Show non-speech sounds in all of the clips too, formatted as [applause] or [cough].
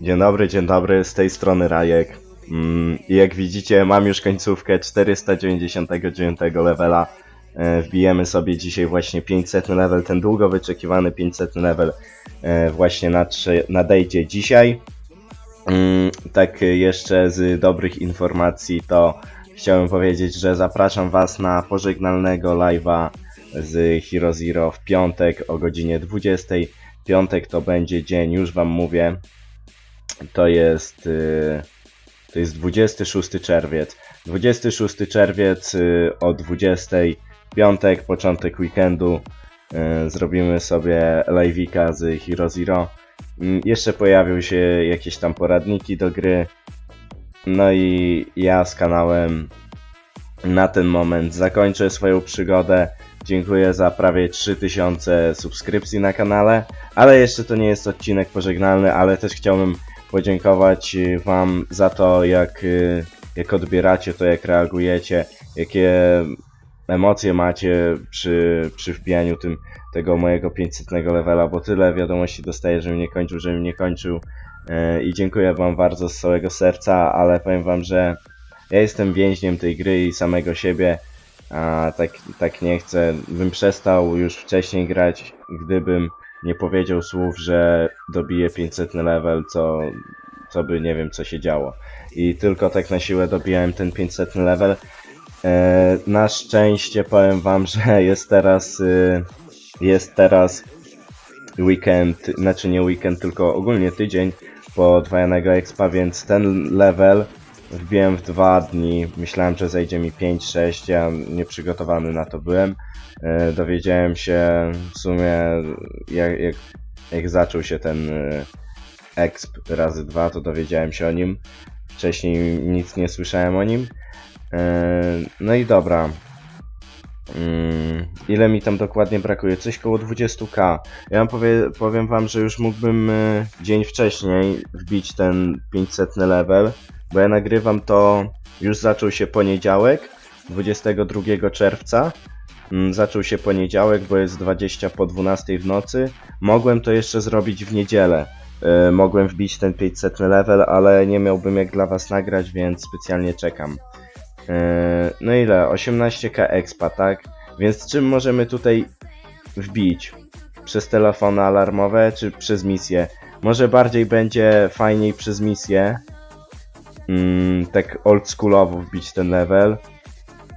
Dzień dobry, dzień dobry, z tej strony Rajek. Mm, I jak widzicie, mam już końcówkę 499 levela. E, Wbijemy sobie dzisiaj właśnie 500 level, ten długo wyczekiwany 500 level e, właśnie nadejdzie dzisiaj. Mm, Tak jeszcze z dobrych informacji to chciałem powiedzieć, że zapraszam Was na pożegnalnego live'a z Hero Zero w piątek o godzinie 20. Piątek to będzie dzień, już Wam mówię, to jest, y, to jest 26 czerwiec. 26 czerwiec y, o 20, piątek, początek weekendu. y, Zrobimy sobie live'ika z Hero Zero. Mm, Jeszcze pojawią się jakieś tam poradniki do gry. No i ja z kanałem na ten moment zakończę swoją przygodę. Dziękuję za prawie 3000 subskrypcji na kanale, ale jeszcze to nie jest odcinek pożegnalny, ale też chciałbym podziękować y, Wam za to, jak, y, jak odbieracie to, jak reagujecie, jakie emocje macie przy, przy wbijaniu tym, tego mojego 500 levela, bo tyle wiadomości dostaję, żebym nie kończył, żebym nie kończył y, i dziękuję Wam bardzo z całego serca, ale powiem Wam, że ja jestem więźniem tej gry i samego siebie, a tak, tak nie chcę. Bym przestał już wcześniej grać, gdybym nie powiedział słów, że dobiję 500 level, co, co by nie wiem co się działo. I tylko tak na siłę dobijałem ten 500 level. E, na szczęście powiem wam, [laughs] że jest teraz y, jest teraz weekend, znaczy nie weekend, tylko ogólnie tydzień podwajanego expa, więc ten level wbiłem w dwa dni. Myślałem, że zejdzie mi 5-6, ja nieprzygotowany na to byłem. E, dowiedziałem się w sumie jak, jak, jak zaczął się ten e, exp razy dwa, to dowiedziałem się o nim. Wcześniej nic nie słyszałem o nim. E, no i dobra. Mm, ile mi tam dokładnie brakuje? Coś koło 20k. Ja wam powie, powiem wam, że już mógłbym dzień wcześniej wbić ten 500 level, bo ja nagrywam to, już zaczął się poniedziałek, 22 czerwca. Mm, Zaczął się poniedziałek, bo jest 20 po 12 w nocy. Mogłem to jeszcze zrobić w niedzielę. E, mogłem wbić ten 500 level, ale nie miałbym jak dla was nagrać, więc specjalnie czekam. E, No ile? 18k expa, tak? Więc czym możemy tutaj wbić? Przez telefony alarmowe czy przez misję? Może bardziej będzie fajniej przez misję. Mm, tak oldschoolowo wbić ten level.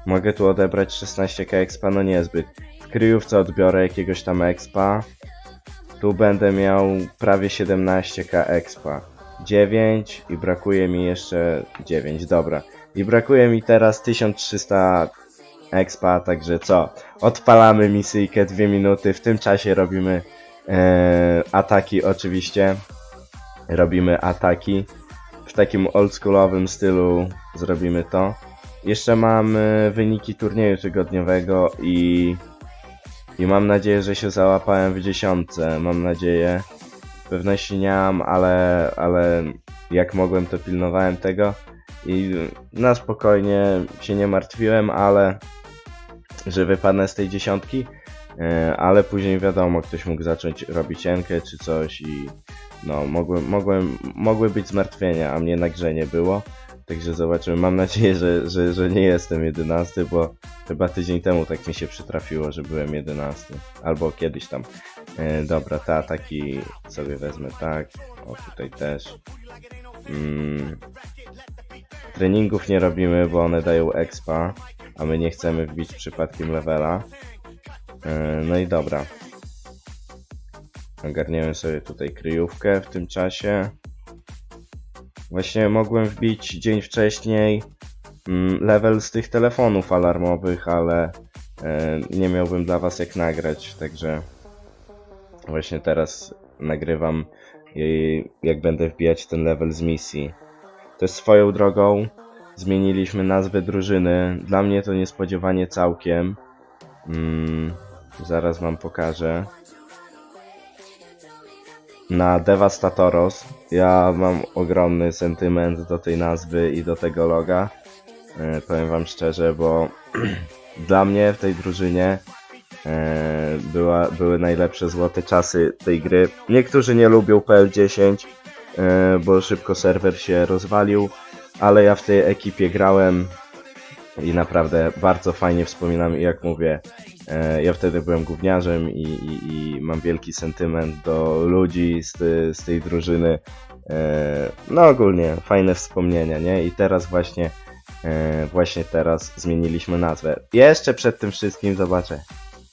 Mogę tu odebrać 16k expa, no niezbyt. W kryjówce odbiorę jakiegoś tam expa. Tu będę miał prawie 17k expa. 9 i brakuje mi jeszcze 9, dobra. I brakuje mi teraz 1300 expa, także co? Odpalamy misyjkę 2 minuty, w tym czasie robimy e, ataki oczywiście. Robimy ataki. W takim oldschoolowym stylu zrobimy to. Jeszcze mam wyniki turnieju tygodniowego i, i mam nadzieję, że się załapałem w dziesiątce. Mam nadzieję. Pewności nie mam, ale, ale jak mogłem to pilnowałem tego i na spokojnie się nie martwiłem, ale że wypadnę z tej dziesiątki, e, ale później wiadomo, ktoś mógł zacząć robić enkę czy coś i no, mogłem, mogłem, mogły być zmartwienia, a mnie na nie było. Także zobaczymy. Mam nadzieję, że, że, że nie jestem 11, bo chyba tydzień temu tak mi się przytrafiło, że byłem 11. Albo kiedyś tam. E, dobra, te ataki sobie wezmę tak. O, tutaj też. Mm. Treningów nie robimy, bo one dają expa, a my nie chcemy wbić przypadkiem levela. E, no i dobra. Ogarniemy sobie tutaj kryjówkę w tym czasie. Właśnie mogłem wbić dzień wcześniej mm, level z tych telefonów alarmowych, ale e, nie miałbym dla was jak nagrać, także właśnie teraz nagrywam jak będę wbijać ten level z misji. To jest swoją drogą. Zmieniliśmy nazwę drużyny. Dla mnie to niespodziewanie całkiem. Mm, zaraz wam pokażę. Na Devastatoros. Ja mam ogromny sentyment do tej nazwy i do tego loga. E, powiem wam szczerze, bo [clears throat] dla mnie w tej drużynie e, była, były najlepsze złote czasy tej gry. Niektórzy nie lubią PL10, e, bo szybko serwer się rozwalił, ale ja w tej ekipie grałem i naprawdę bardzo fajnie wspominam, i jak mówię, ja wtedy byłem gówniarzem i, i, i mam wielki sentyment do ludzi z, ty, z tej drużyny. E, No ogólnie fajne wspomnienia, nie? I teraz właśnie, e, właśnie teraz zmieniliśmy nazwę. Jeszcze przed tym wszystkim zobaczę.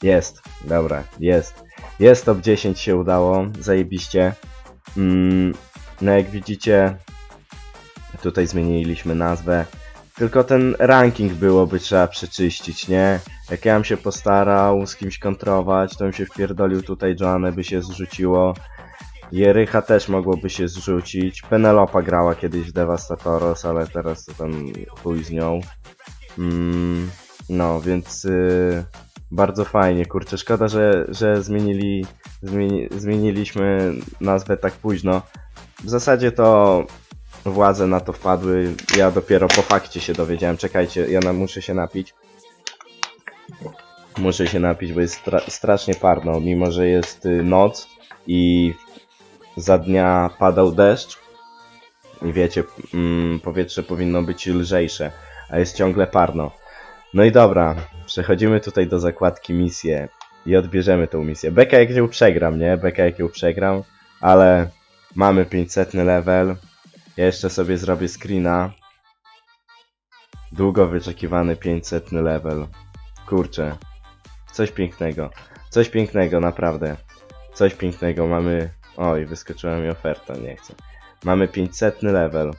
Jest, dobra, jest. Jest top 10 się udało, zajebiście. Mm, no jak widzicie, tutaj zmieniliśmy nazwę. Tylko ten ranking byłoby trzeba przeczyścić, nie? Jak ja bym się postarał z kimś kontrować, to bym się wpierdolił tutaj, Joanne by się zrzuciło. Jerycha też mogłoby się zrzucić. Penelopa grała kiedyś w Devastatoros, ale teraz to tam chuj z nią. Mm, no, więc y, bardzo fajnie, kurczę. Szkoda, że, że zmienili, zmieni, zmieniliśmy nazwę tak późno. W zasadzie to władze na to wpadły. Ja dopiero po fakcie się dowiedziałem. Czekajcie, ja na, muszę się napić. Muszę się napić, bo jest stra strasznie parno, mimo że jest y, noc i za dnia padał deszcz. I wiecie, mm, powietrze powinno być lżejsze, a jest ciągle parno. No i dobra, przechodzimy tutaj do zakładki misje i odbierzemy tą misję. Beka jak ją przegram, nie? Beka jak ją przegram, ale mamy 500 level. Ja jeszcze sobie zrobię screena. Długo wyczekiwany 500 level. Kurczę. Coś pięknego. Coś pięknego, naprawdę. Coś pięknego. Mamy... Oj, wyskoczyła mi oferta, nie chcę. Mamy 500 level.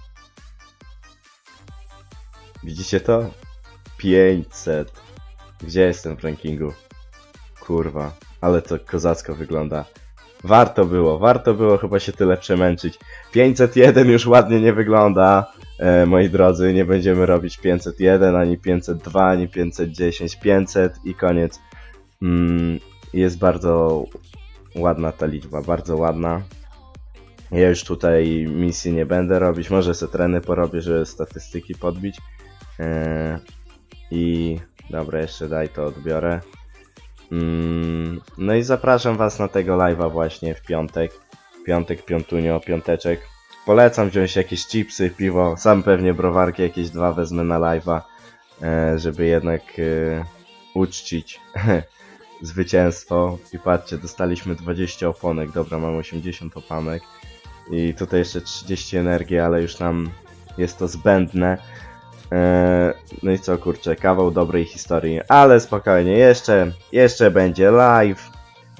Widzicie to? 500. Gdzie jestem w rankingu? Kurwa, ale to kozacko wygląda. Warto było, warto było chyba się tyle przemęczyć. 501 już ładnie nie wygląda, e, moi drodzy. Nie będziemy robić 501, ani 502, ani 510, 500 i koniec. Mm, jest bardzo ładna ta liczba, bardzo ładna. Ja już tutaj misji nie będę robić, może se treny porobię, żeby statystyki podbić. E, I dobra, jeszcze daj to odbiorę. Mm, no i zapraszam Was na tego live'a właśnie w piątek. Piątek, piątunio, piąteczek. Polecam wziąć jakieś chipsy, piwo, sam pewnie browarki jakieś dwa wezmę na live'a, e, żeby jednak e, uczcić [laughs] zwycięstwo. I patrzcie, dostaliśmy 20 oponek, dobra, mam 80 opanek. I tutaj jeszcze 30 energii, ale już nam jest to zbędne. Eee, No i co kurczę, kawał dobrej historii, ale spokojnie, jeszcze, jeszcze będzie live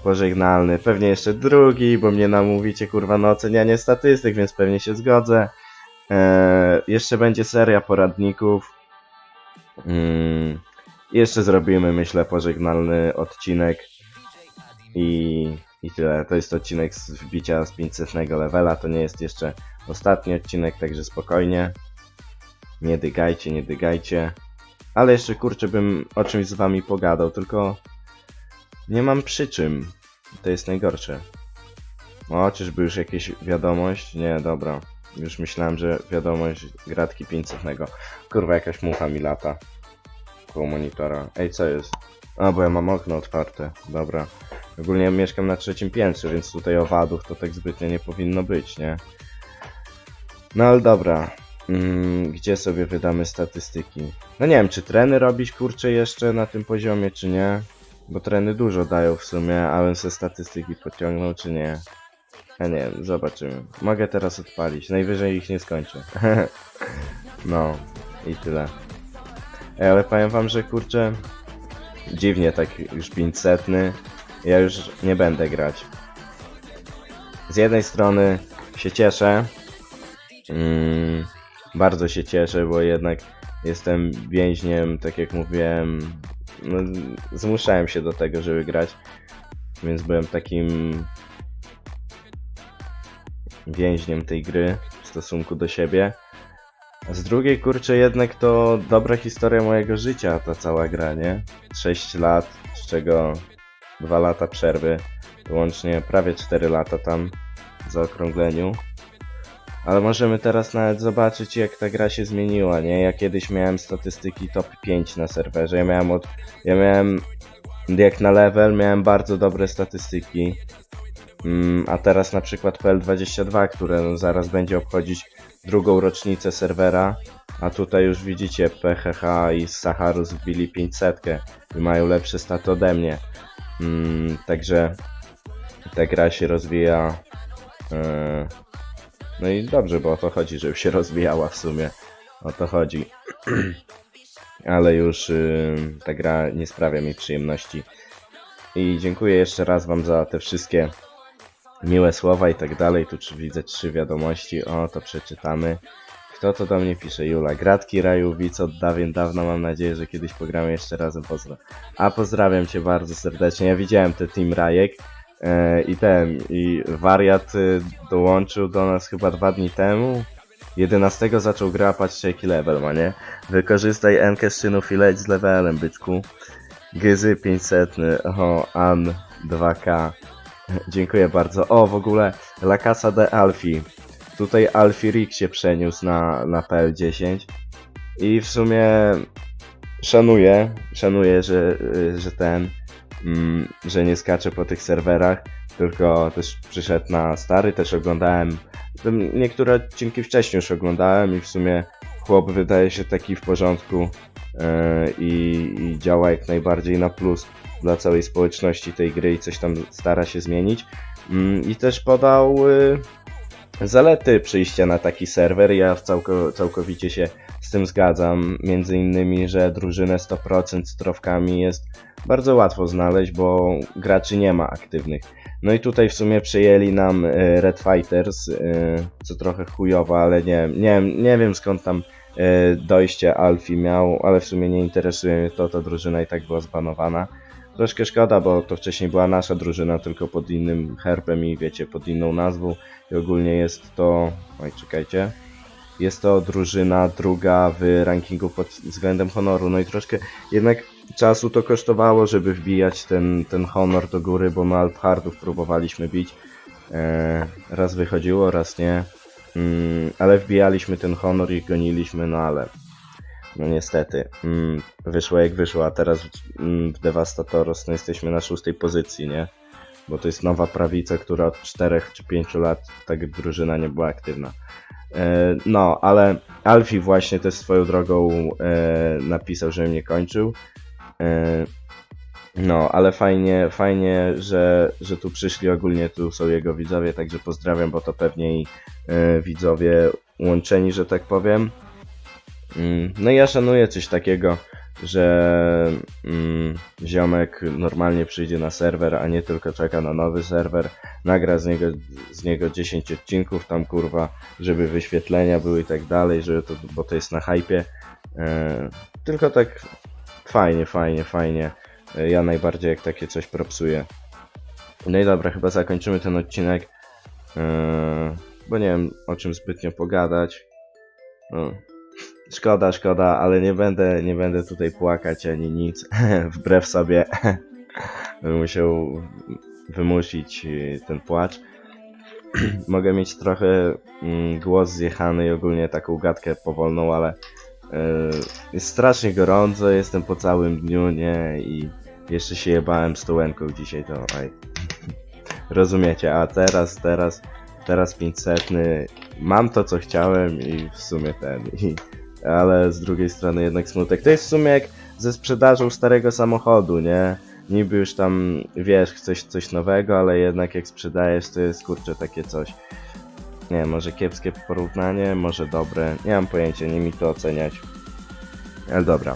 pożegnalny, pewnie jeszcze drugi, bo mnie namówicie kurwa na ocenianie statystyk, więc pewnie się zgodzę. Eee, Jeszcze będzie seria poradników. Mm, Jeszcze zrobimy, myślę, pożegnalny odcinek i, i tyle. To jest odcinek z wbicia z 500 levela, to nie jest jeszcze ostatni odcinek, także spokojnie. Nie dygajcie, nie dygajcie. Ale jeszcze kurczę bym o czymś z wami pogadał, tylko nie mam przy czym. To jest najgorsze. O, czyżby już jakieś wiadomość? Nie, dobra. Już myślałem, że wiadomość gratki 500. Kurwa, jakaś mucha mi lata. Koło monitora. Ej, co jest? A, bo ja mam okno otwarte. Dobra. Ogólnie mieszkam na trzecim piętrze, więc tutaj owadów to tak zbytnio nie powinno być, nie? No ale dobra. Mm, gdzie sobie wydamy statystyki? No nie wiem, czy treny robić kurczę jeszcze na tym poziomie, czy nie? Bo treny dużo dają w sumie, a bym se statystyki podciągnął, czy nie? Ja nie wiem, zobaczymy. Mogę teraz odpalić, najwyżej ich nie skończę. [laughs] no, i tyle. Ej, ale powiem wam, że kurczę, dziwnie tak już 500. Ja już nie będę grać. Z jednej strony się cieszę, mm, bardzo się cieszę, bo jednak jestem więźniem, tak jak mówiłem, no, zmuszałem się do tego, żeby grać, więc byłem takim więźniem tej gry w stosunku do siebie. A z drugiej, kurczę, jednak to dobra historia mojego życia, ta cała gra, nie? 6 lat, z czego 2 lata przerwy, łącznie prawie 4 lata tam w zaokrągleniu. Ale możemy teraz nawet zobaczyć, jak ta gra się zmieniła, nie? Ja kiedyś miałem statystyki top 5 na serwerze. Ja miałem od. Ja miałem. Jak na level miałem bardzo dobre statystyki. Mm, A teraz na przykład PL22, które no zaraz będzie obchodzić drugą rocznicę serwera, a tutaj już widzicie PHH i Saharus wbili 500 i mają lepsze staty ode mnie. Mm, Także ta gra się rozwija. e, No i dobrze, bo o to chodzi, żeby się rozwijała w sumie. O to chodzi. [clears throat] Ale już y, ta gra nie sprawia mi przyjemności. I dziękuję jeszcze raz Wam za te wszystkie miłe słowa i tak dalej. Tu widzę trzy wiadomości. O, to przeczytamy. Kto to do mnie pisze? Jula. Gratki Raju, widz od dawien dawno. Mam nadzieję, że kiedyś pogramy jeszcze razem. Pozdro. A pozdrawiam Cię bardzo serdecznie. Ja widziałem te Team Rajek. E, I ten, i wariat y, dołączył do nas chyba dwa dni temu. 11 zaczął gra, patrzcie jaki level ma, nie? Wykorzystaj Enkę z czynów i leć z levelem, byczku. Gyzy 500, oho, An 2K. [laughs] Dziękuję bardzo. O, w ogóle La Casa de Alfie. Tutaj Alfie Rick się przeniósł na, na PL10. I w sumie szanuję, szanuję, że, że ten, że nie skacze po tych serwerach, tylko też przyszedł na stary, też oglądałem, niektóre odcinki wcześniej już oglądałem i w sumie chłop wydaje się taki w porządku e, i, i działa jak najbardziej na plus dla całej społeczności tej gry i coś tam stara się zmienić. Mm, I też podał y, zalety przyjścia na taki serwer. Ja całko, całkowicie się z tym zgadzam. Między innymi, że drużynę 100% z trofkami jest bardzo łatwo znaleźć, bo graczy nie ma aktywnych. No i tutaj w sumie przejęli nam y, Red Fighters, y, co trochę chujowo, ale nie, nie, nie wiem skąd tam y, dojście Alfie miał, ale w sumie nie interesuje mnie to, ta drużyna i tak była zbanowana. Troszkę szkoda, bo to wcześniej była nasza drużyna, tylko pod innym herbem i wiecie, pod inną nazwą. I ogólnie jest to. Oj, czekajcie. Jest to drużyna druga w rankingu pod względem honoru. No i troszkę jednak czasu to kosztowało, żeby wbijać ten, ten honor do góry, bo my Alphardów próbowaliśmy bić. E, raz wychodziło, raz nie. Mm, ale wbijaliśmy ten honor i goniliśmy, no ale no niestety, mm, wyszło jak wyszło, a teraz mm, w Devastatoros no jesteśmy na szóstej pozycji, nie? Bo to jest nowa prawica, która od 4 czy 5 lat tak drużyna nie była aktywna. E, no, ale Alfie właśnie też swoją drogą e, napisał, że mnie kończył. E, no, ale fajnie, fajnie, że, że tu przyszli ogólnie, tu są jego widzowie, także pozdrawiam, bo to pewnie i widzowie łączeni, że tak powiem. Mm, No ja szanuję coś takiego, że mm, ziomek normalnie przyjdzie na serwer, a nie tylko czeka na nowy serwer, nagra z niego, z niego 10 odcinków tam kurwa, żeby wyświetlenia były i tak dalej, żeby to, bo to jest na hypie. E, tylko tak fajnie, fajnie, fajnie. E, ja najbardziej jak takie coś propsuję. No i dobra, chyba zakończymy ten odcinek, e, bo nie wiem o czym zbytnio pogadać. No, Szkoda, szkoda, ale nie będę, nie będę tutaj płakać ani nic. [laughs] Wbrew sobie [laughs] bym musiał wymusić y, ten płacz. [clears throat] Mogę mieć trochę mm, głos zjechany i ogólnie taką gadkę powolną, ale y, jest strasznie gorąco, jestem po całym dniu, nie? I jeszcze się jebałem stołenką dzisiaj, to aj. [laughs] Rozumiecie, a teraz, teraz, teraz 500. Mam to, co chciałem i w sumie ten. I, ale z drugiej strony jednak smutek. To jest w sumie jak ze sprzedażą starego samochodu, nie? Niby już tam, wiesz, chcesz coś nowego, ale jednak jak sprzedajesz, to jest kurczę takie coś. Nie, może kiepskie porównanie, może dobre. Nie mam pojęcia, nie mi to oceniać. Ale dobra.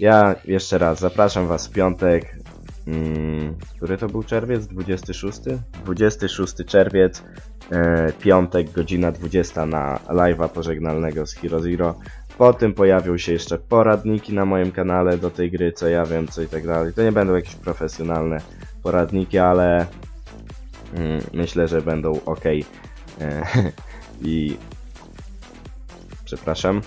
Ja jeszcze raz zapraszam Was w piątek. Mm, który to był czerwiec? 26? 26 czerwiec. E, piątek, godzina 20 na live'a pożegnalnego z Hero Zero. Po tym pojawią się jeszcze poradniki na moim kanale do tej gry, co ja wiem, co i tak dalej. To nie będą jakieś profesjonalne poradniki, ale mm, myślę, że będą ok. E, [laughs] I przepraszam.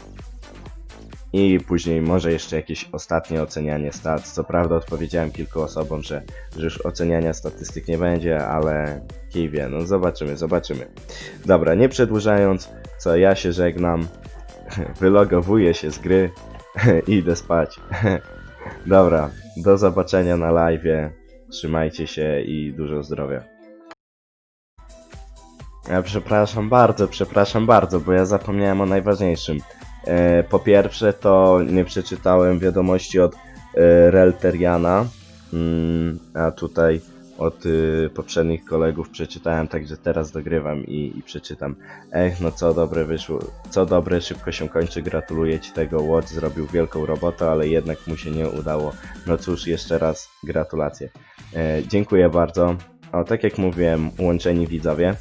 I później może jeszcze jakieś ostatnie ocenianie stat. Co prawda odpowiedziałem kilku osobom, że, że już oceniania statystyk nie będzie, ale kij wie, no zobaczymy, zobaczymy. Dobra, nie przedłużając, co ja się żegnam, [laughs] wylogowuję się z gry [laughs] i idę spać. [laughs] Dobra, do zobaczenia na live. Trzymajcie się i dużo zdrowia. Ja przepraszam bardzo, przepraszam bardzo, bo ja zapomniałem o najważniejszym. E, po pierwsze, to nie przeczytałem wiadomości od e, Relteriana, mm, a tutaj od y, poprzednich kolegów przeczytałem, także teraz dogrywam i, i przeczytam. Ech, no co dobre wyszło, co dobre, szybko się kończy, gratuluję Ci tego, Watch zrobił wielką robotę, ale jednak mu się nie udało. No cóż, jeszcze raz gratulacje. E, dziękuję bardzo. O, tak jak mówiłem, łączeni widzowie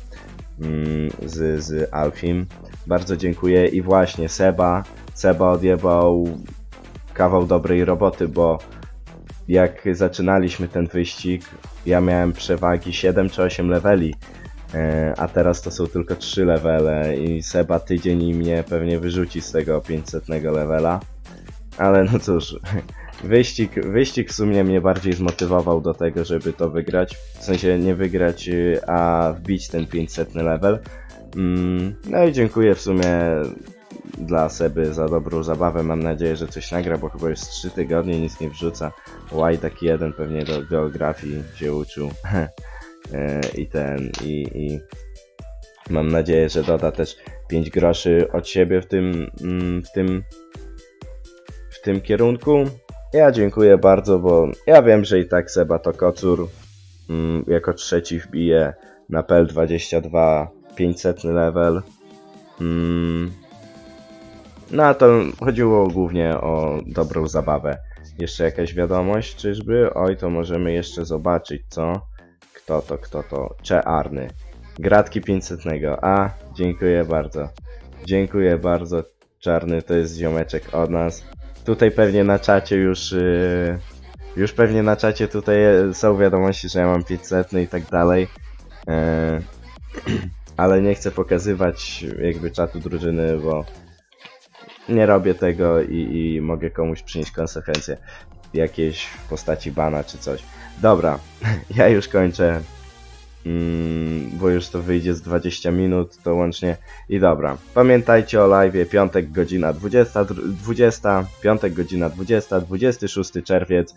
mm, z, z Alfim. Bardzo dziękuję i właśnie Seba, Seba odjebał kawał dobrej roboty, bo jak zaczynaliśmy ten wyścig, ja miałem przewagi 7 czy 8 leveli, e, a teraz to są tylko 3 levele i Seba tydzień i mnie pewnie wyrzuci z tego 500 levela. Ale no cóż, [laughs] wyścig, wyścig w sumie mnie bardziej zmotywował do tego, żeby to wygrać. W sensie nie wygrać, y, a wbić ten 500 level. Mm, No i dziękuję w sumie dla Seby za dobrą zabawę. Mam nadzieję, że coś nagra, bo chyba już z 3 tygodnie nic nie wrzuca. Łaj taki jeden pewnie do geografii się uczył. E, [laughs] I ten, i, i mam nadzieję, że doda też 5 groszy od siebie w tym, mm, w tym, w tym kierunku. Ja dziękuję bardzo, bo ja wiem, że i tak Seba to kocur. Mm, jako trzeci wbije na PL22 500 level. Mm, no a to chodziło głównie o dobrą zabawę. Jeszcze jakaś wiadomość, czyżby? Oj, to możemy jeszcze zobaczyć, co? Kto to, kto to? Czearny. Gratki 500. A, dziękuję bardzo. Dziękuję bardzo, Czarny, to jest ziomeczek od nas. Tutaj pewnie na czacie już... Yy, już pewnie na czacie tutaj są wiadomości, że ja mam 500 i tak dalej. Yy, [clears throat] ale nie chcę pokazywać jakby czatu drużyny, bo nie robię tego i, i mogę komuś przynieść konsekwencje jakieś w postaci bana czy coś. Dobra, [laughs] ja już kończę, mm, bo już to wyjdzie z 20 minut to łącznie. I dobra, pamiętajcie o live, piątek godzina 20, dru- 20 piątek godzina 20, 26 czerwiec.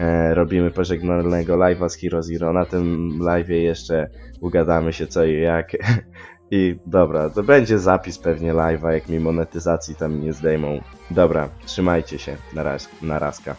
E, robimy pożegnalnego live'a z Hero Zero. Na tym live'ie jeszcze ugadamy się co i jak. [laughs] I dobra, to będzie zapis pewnie live'a, jak mi monetyzacji tam nie zdejmą. Dobra, trzymajcie się. Na raz, na razka.